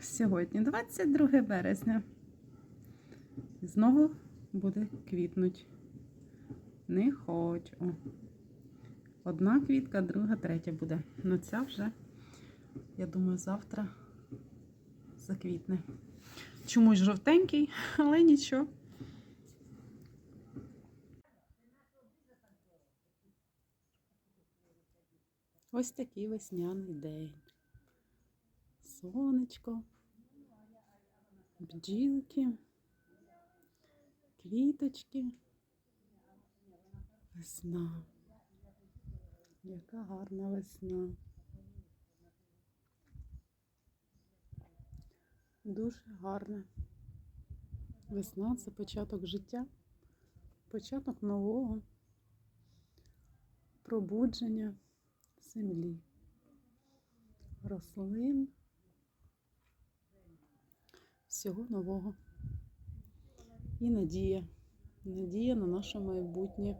сьогодні 22 березня. Знову буде квітнуть. Не хочу. Одна квітка, друга, третя буде. Ну ця вже, я думаю, завтра заквітне. Чомусь жовтенький, але нічого. Ось такий весняний день. Сонечко, бджілки, квіточки. Весна. Яка гарна весна. Дуже гарна. Весна це початок життя, початок нового пробудження землі, рослин, всього нового. І надія. Надія на наше майбутнє.